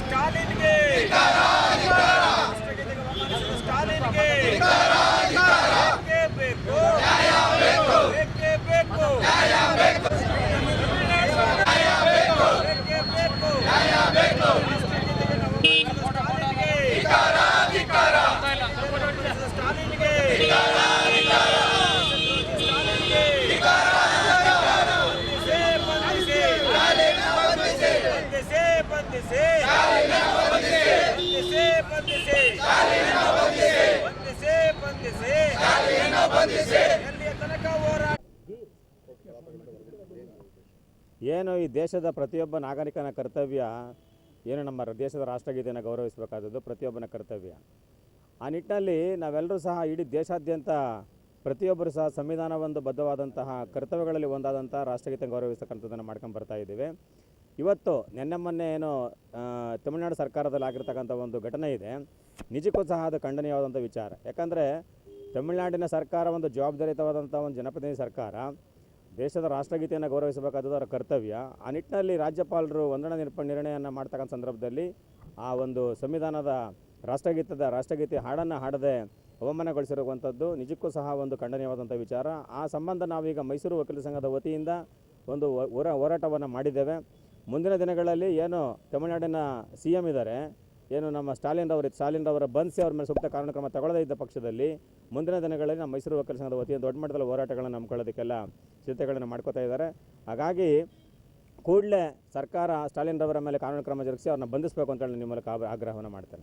స్టాలిన్కి స్టాలిన్కి ಏನು ಈ ದೇಶದ ಪ್ರತಿಯೊಬ್ಬ ನಾಗರಿಕನ ಕರ್ತವ್ಯ ಏನು ನಮ್ಮ ದೇಶದ ರಾಷ್ಟ್ರಗೀತೆಯನ್ನು ಗೌರವಿಸಬೇಕಾದದ್ದು ಪ್ರತಿಯೊಬ್ಬನ ಕರ್ತವ್ಯ. ಆ ನಿಟ್ಟಿನಲ್ಲಿ ನಾವೆಲ್ಲರೂ ಸಹ ಇಡೀ ದೇಶಾದ್ಯಂತ ಪ್ರತಿಯೊಬ್ಬರು ಸಹ ಸಂವಿಧಾನವೊಂದು ಬದ್ಧವಾದಂತಹ ಕರ್ತವ್ಯಗಳಲ್ಲಿ ಒಂದಾದಂಥ ರಾಷ್ಟ್ರಗೀತೆ ಗೌರವಿಸ್ತಕ್ಕಂಥದ್ದನ್ನು ಮಾಡ್ಕೊಂಡು ಬರ್ತಾ ಇದ್ದೇವೆ. ಇವತ್ತು ನಿನ್ನೆ ಮೊನ್ನೆ ಏನು ತಮಿಳುನಾಡು ಸರ್ಕಾರದಲ್ಲಿ ಆಗಿರ್ತಕ್ಕಂಥ ಒಂದು ಘಟನೆ ಇದೆ. ನಿಜಕ್ಕೂ ಸಹ ಅದು ಖಂಡನೀಯವಾದಂಥ ವಿಚಾರ. ಯಾಕಂದರೆ ತಮಿಳುನಾಡಿನ ಸರ್ಕಾರ ಒಂದು ಜವಾಬ್ದಾರಿಯುತವಾದಂಥ ಒಂದು ಜನಪ್ರತಿನಿಧಿ ಸರ್ಕಾರ, ದೇಶದ ರಾಷ್ಟ್ರಗೀತೆಯನ್ನು ಗೌರವಿಸಬೇಕಾದದ್ದು ಅವರ ಕರ್ತವ್ಯ. ಆ ನಿಟ್ಟಿನಲ್ಲಿ ರಾಜ್ಯಪಾಲರು ವಂದನಾ ನಿರ್ಪ ನಿರ್ಣಯವನ್ನು ಮಾಡ್ತಕ್ಕಂಥ ಸಂದರ್ಭದಲ್ಲಿ ಆ ಒಂದು ಸಂವಿಧಾನದ ರಾಷ್ಟ್ರಗೀತದ ರಾಷ್ಟ್ರಗೀತೆ ಹಾಡನ್ನು ಹಾಡದೆ ಅವಮಾನಗೊಳಿಸಿರುವಂಥದ್ದು ನಿಜಕ್ಕೂ ಸಹ ಒಂದು ಖಂಡನೀಯವಾದಂಥ ವಿಚಾರ. ಆ ಸಂಬಂಧ ನಾವೀಗ ಮೈಸೂರು ವಕೀಲ ಸಂಘದ ವತಿಯಿಂದ ಒಂದು ಹೋರಾಟವನ್ನು ಮಾಡಿದ್ದೇವೆ. ಮುಂದಿನ ದಿನಗಳಲ್ಲಿ ಏನು ತಮಿಳುನಾಡಿನ ಸಿ ಎಂ ಇದ್ದಾರೆ ಏನು ನಮ್ಮ ಸ್ಟಾಲಿನ್ ರವರು ಸ್ಟಾಲಿನ್ ರವರ ಬಂಧಿಸಿ ಅವ್ರ ಮೇಲೆ ಸೂಕ್ತ ಕಾನೂನು ಕ್ರಮ ತಗೊಳ್ಳದೇ ಇದ್ದ ಪಕ್ಷದಲ್ಲಿ ಮುಂದಿನ ದಿನಗಳಲ್ಲಿ ನಮ್ಮ ಮೈಸೂರು ವಕೀಲ ಸಂಘದ ವತಿಯಿಂದ ದೊಡ್ಡ ಮಟ್ಟದಲ್ಲಿ ಹೋರಾಟಗಳನ್ನು ನಂಬ್ಕೊಳ್ಳೋದಕ್ಕೆಲ್ಲ ಸಿದ್ಧತೆಗಳನ್ನು ಮಾಡ್ಕೋತಾ ಇದ್ದಾರೆ. ಹಾಗಾಗಿ ಕೂಡಲೇ ಸರ್ಕಾರ ಸ್ಟಾಲಿನ್ ರವರ ಮೇಲೆ ಕಾನೂನು ಕ್ರಮ ಜರುಗಿಸಿ ಅವ್ರನ್ನ ಬಂಧಿಸಬೇಕು ಅಂತೇಳಿ ನಿಮ್ಮ ಮೂಲಕ ಆಗ್ರಹವನ್ನು ಮಾಡ್ತಾರೆ